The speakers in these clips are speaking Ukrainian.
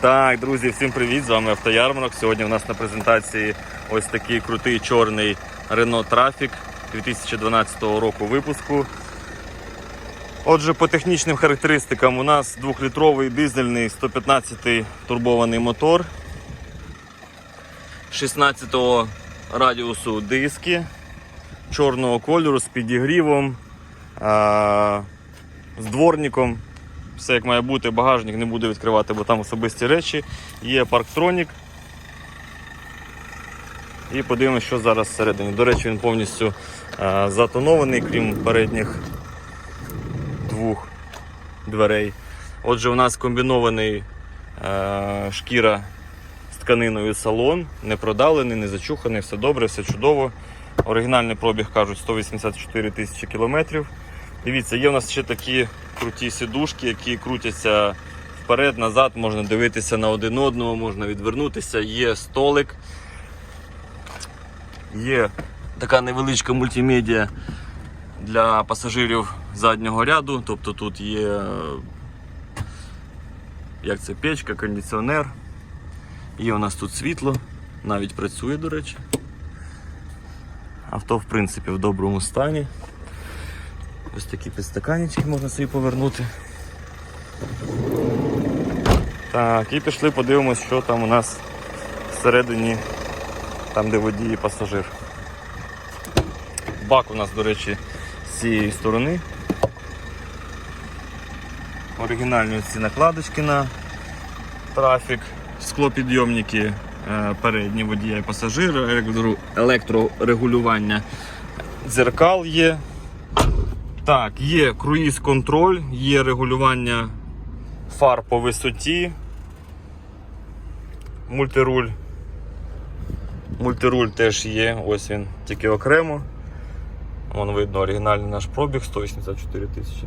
Так, друзі, всім привіт! З вами Автоярмарок. Сьогодні у нас на презентації ось такий крутий чорний Renault Trafic 2012 року випуску. Отже, по технічним характеристикам у нас 2-літровий дизельний 115 турбований мотор, 16 радіусу диски, чорного кольору з підігрівом, з дворником. Все як має бути, багажник не буде відкривати, бо там особисті речі. Є парктронік. І подивимося, що зараз всередині. До речі, він повністю е, затонований, крім передніх двох дверей. Отже, у нас комбінований е, шкіра з тканиною салон, не продавлений, не зачуханий, все добре, все чудово. Оригінальний пробіг кажуть 184 тисячі кілометрів. Дивіться, є у нас ще такі круті сідушки, які крутяться вперед, назад, можна дивитися на один одного, можна відвернутися, є столик, є така невеличка мультимедіа для пасажирів заднього ряду. Тобто тут є е, як це печка, кондиціонер. Є у нас тут світло, навіть працює, до речі. Авто, в принципі, в доброму стані. Ось такі підстаканнички можна собі повернути. Так, і пішли подивимось, що там у нас всередині, там де водій і пасажир. Бак у нас, до речі, з цієї сторони. Оригінальні ці накладочки на трафік, склопідйомники е, передні водія і пасажира, електрорегулювання дзеркал є. Так, є круїз-контроль, є регулювання фар по висоті. Мультируль. Мультируль теж є, ось він, тільки окремо. Вон видно оригінальний наш пробіг 184 тисячі.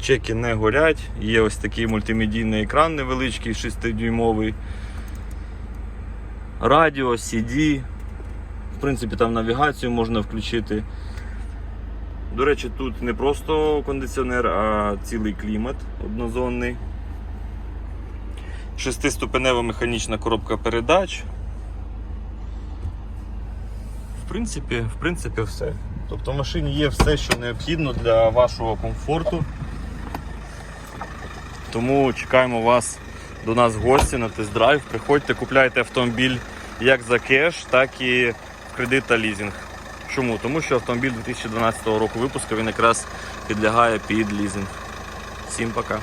Чеки не горять, є ось такий мультимедійний екран невеличкий, 6-дюймовий. Радіо, CD. Принципі, там навігацію можна включити. До речі, тут не просто кондиціонер, а цілий клімат однозонний. Шестиступенева механічна коробка передач. В принципі, в принципі, все. Тобто в машині є все, що необхідно для вашого комфорту. Тому чекаємо вас до нас в гості на тест-драйв. Приходьте, купляйте автомобіль як за кеш, так і кредит та лізинг. Чому? Тому що автомобіль 2012 року випуску він якраз підлягає під лізинг. Всім пока.